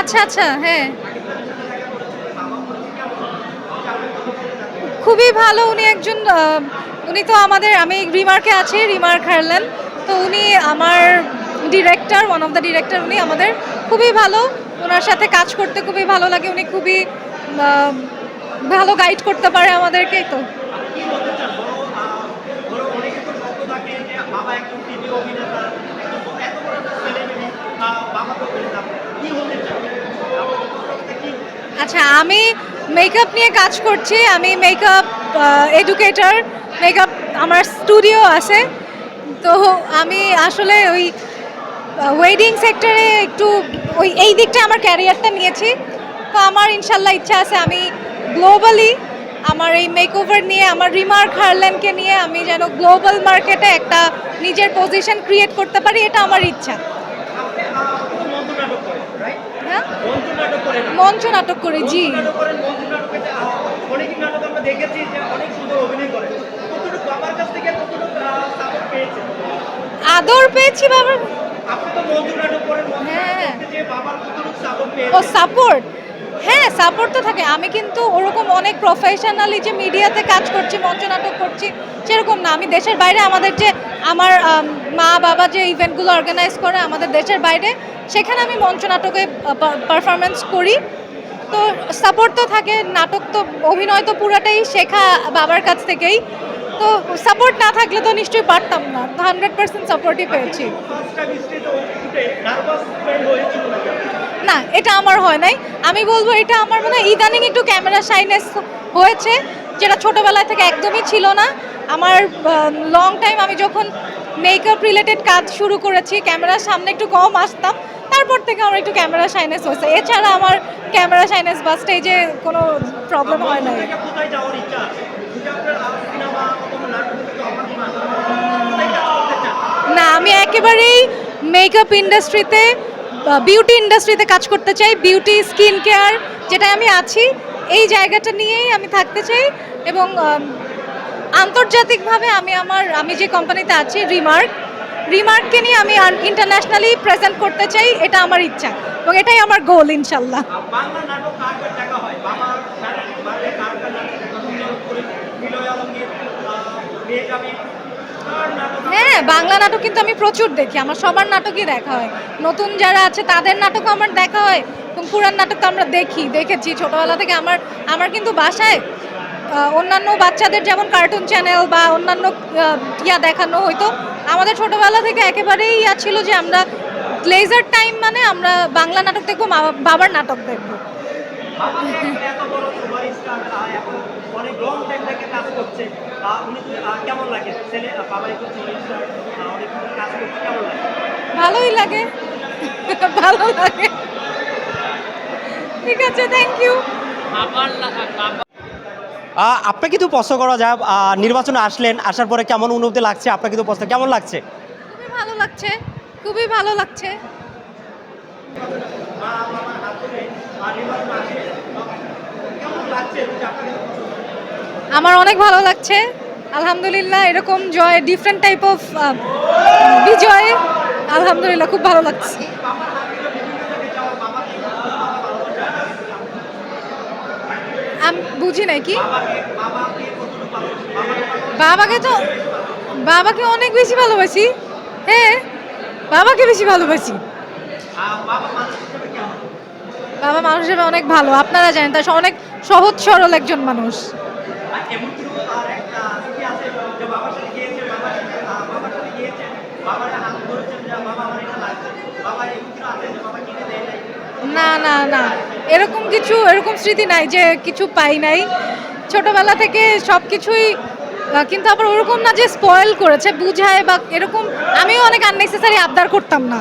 আচ্ছা আচ্ছা হ্যাঁ। খুবই ভালো, উনি একজন উনি তো আমাদের, আমি রিমার্কে আছি, রিমার্ক হারলেন। তো উনি আমার director one of the director উনি আমাদের। খুবই ভালো ওনার সাথে কাজ করতে খুবই ভালো লাগে, উনি খুবই ভালো গাইড করতে পারে আমাদেরকে তো ধরো অনেকে তো স্বপ্ন থাকে যে বাবা একজন টিভি অভিনেতা একদম এত বড় একটা সেলিব্রিটি বাবা তো অভিনেতা কি হতে চান আপনাদের প্রস্তাবটা কি আচ্ছা আমি মেকআপ নিয়ে কাজ করছি। আমি মেকআপ এডুকেটর মেকআপ আমার স্টুডিও আছে। তো আমি আসলে ওই ওয়েডিং সেক্টরে একটু ওই এই দিকটা আমার ক্যারিয়ারটা নিয়েছি। তো আমার ইনশাল্লাহ ইচ্ছা আছে আমি গ্লোবালি আমার এই মেকওভার নিয়ে, আমার রিমার্ক হারল্যান্ডকে নিয়ে আমি যেন গ্লোবাল মার্কেটে একটা নিজের পজিশন ক্রিয়েট করতে পারি, এটা আমার ইচ্ছা। থেকে নাটক সাপোর্ট জি। আদর পেয়েছি বাবার। মঞ্চ মঞ্চ হ্যাঁ। ও সাপোর্ট হ্যাঁ সাপোর্ট তো থাকে। আমি কিন্তু ওরকম অনেক প্রফেশনালি যে মিডিয়াতে কাজ করছি মঞ্চ নাটক করছি। সেরকম না। আমি দেশের বাইরে আমাদের যে আমার মা বাবা যে ইভেন্টগুলো অর্গানাইজ করে আমাদের দেশের বাইরে, সেখানে আমি মঞ্চ নাটকে পারফরমেন্স করি। তো সাপোর্ট তো থাকে, নাটক তো, অভিনয় তো পুরাটাই শেখা বাবার কাছ থেকেই। তো সাপোর্ট না থাকলে তো নিশ্চয়ই পারতাম না। তো হান্ড্রেড পার্সেন্ট সাপোর্টই পেয়েছি। না, এটা আমার হয় নাই। আমি বলব এটা আমার মনে হয় ইদানিং একটু ক্যামেরা শাইনেস হয়েছে, যেটা ছোটোবেলা থেকে একদমই ছিল না। আমার লং টাইম আমি যখন মেকআপ রিলেটেড কাজ শুরু করেছি ক্যামেরার সামনে একটু কম আসতাম তারপর থেকে আমার একটু ক্যামেরা শাইনেস হয়েছে। এছাড়া আমার ক্যামেরা শাইনেস বা স্টেজে কোনো প্রবলেম হয় চান না আমি একেবারেই মেকআপ ইন্ডাস্ট্রিতে বিউটি ইন্ডাস্ট্রিতে কাজ করতে চাই। বিউটি স্কিন কেয়ার যেটা আমি আছি এই জায়গাটা নিয়েই আমি থাকতে চাই এবং আম, আন্তর্জাতিকভাবে আমি আমার আমি যে কোম্পানিতে আছি রিমার্ক রিমার্ককে নিয়ে আমি ইন্টারন্যাশনালি প্রেজেন্ট করতে চাই এটা আমার ইচ্ছা এবং এটাই আমার গোল ইনশাল্লাহ হয় বাংলা নাটক কিন্তু আমি প্রচুর দেখি আমার সবার নাটকই দেখা হয়। নতুন যারা আছে তাদের নাটকও আমার দেখা হয় এবং পুরান নাটক তো আমরা দেখি দেখেছি। ছোটবেলা থেকে আমার আমার কিন্তু বাসায় অন্যান্য বাচ্চাদের যেমন কার্টুন চ্যানেল বা অন্যান্য ইয়া দেখানো হয়তো আমাদের ছোটবেলা থেকে একেবারেই ইয়া ছিল যে আমরা লেজার টাইম মানে আমরা বাংলা নাটক দেখব বাবার নাটক দেখব। ভালোই লাগে, ভালো লাগে। ঠিক আছে থ্যাংক ইউ আপনাকে কিন্তু প্রশ্ন করা যায় নির্বাচনে আসলেন, আসার পরে কেমন অনুভূতি লাগছে? আপনাকে কিন্তু প্রশ্ন কেমন লাগছে? খুবই ভালো লাগছে, খুবই ভালো লাগছে। আমার অনেক ভালো লাগছে। আলহামদুলিল্লাহ, এরকম জয় ডিফারেন্ট টাইপ অফ বিজয়, আলহামদুলিল্লাহ, খুব ভালো লাগছে। বুঝি নাই কি? বাবাকে তো, বাবাকে অনেক বেশি ভালোবাসি। হ্যাঁ বাবাকে বেশি ভালোবাসি। বাবা মানুষ হিসেবে অনেক ভালো, আপনারা জানেন, তার অনেক সহজ সরল একজন মানুষ। না না না। এরকম কিছু, এরকম স্মৃতি নাই যে কিছু পাই নাই। ছোটবেলা থেকে সব কিছুই কিন্তু আবার ওরকম না যে স্পয়েল করেছে, বুঝায় বা এরকম আমিও অনেক আননেসেসারি আবদার করতাম না।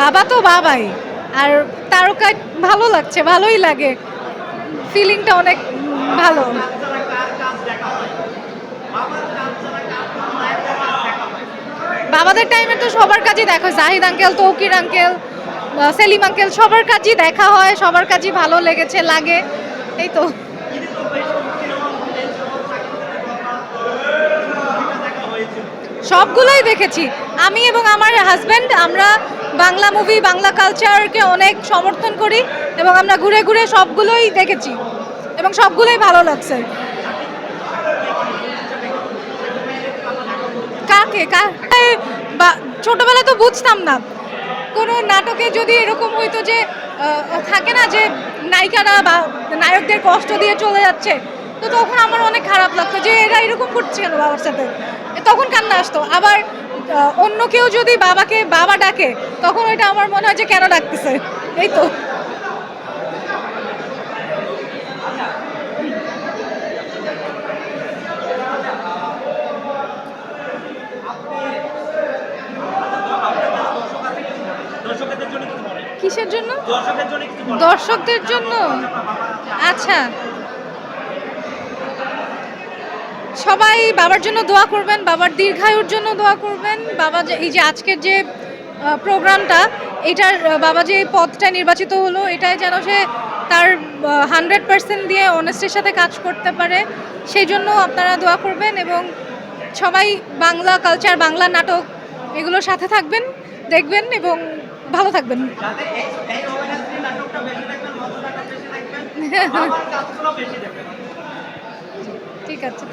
বাবা তো বাবাই, আর তারকা ভালো লাগছে, ভালোই লাগে। ফিলিংটা অনেক ভালো। বাবাদের টাইমে তো সবার কাজই দেখা Zahid uncle Toukir uncle Selim uncle সবার কাজই দেখা হয়, সবার কাজই ভালো লেগেছে, লাগে। এই তো। সবগুলোই দেখেছি। আমি এবং আমার হাজব্যান্ড আমরা বাংলা মুভি বাংলা কালচারকে অনেক সমর্থন করি এবং আমরা ঘুরে ঘুরে সবগুলোই দেখেছি এবং সবগুলোই ভালো লাগছে। কাকে? কা- এ, বা ছোটবেলা তো বুঝতাম না। কোনো নাটকে যদি এরকম হইতো যে থাকে না যে নায়িকারা বা নায়কদের কষ্ট দিয়ে চলে যাচ্ছে তো তখন আমার অনেক খারাপ লাগতো যে এরা এরকম করছে কেন বাবার সাথে। তখন কান্না আসতো। আবার অন্য কেউ যদি বাবাকে বাবা ডাকে তখন ওইটা আমার মনে হয় যে কেন ডাকতেছে? এই তো। দর্শকদের জন্য কিসের দর্শকদের জন্য? আচ্ছা। সবাই বাবার জন্য দোয়া করবেন বাবার দীর্ঘায়ুর জন্য দোয়া করবেন। বাবা যে এই যে আজকের যে প্রোগ্রামটা এটার বাবা যে পদটা নির্বাচিত হলো এটাই যেন সে তার হান্ড্রেড পার্সেন্ট দিয়ে অনেস্টের সাথে কাজ করতে পারে সেই জন্য আপনারা দোয়া করবেন এবং সবাই বাংলা কালচার বাংলা নাটক এগুলোর সাথে থাকবেন দেখবেন এবং ভালো থাকবেন। ঠিক আছে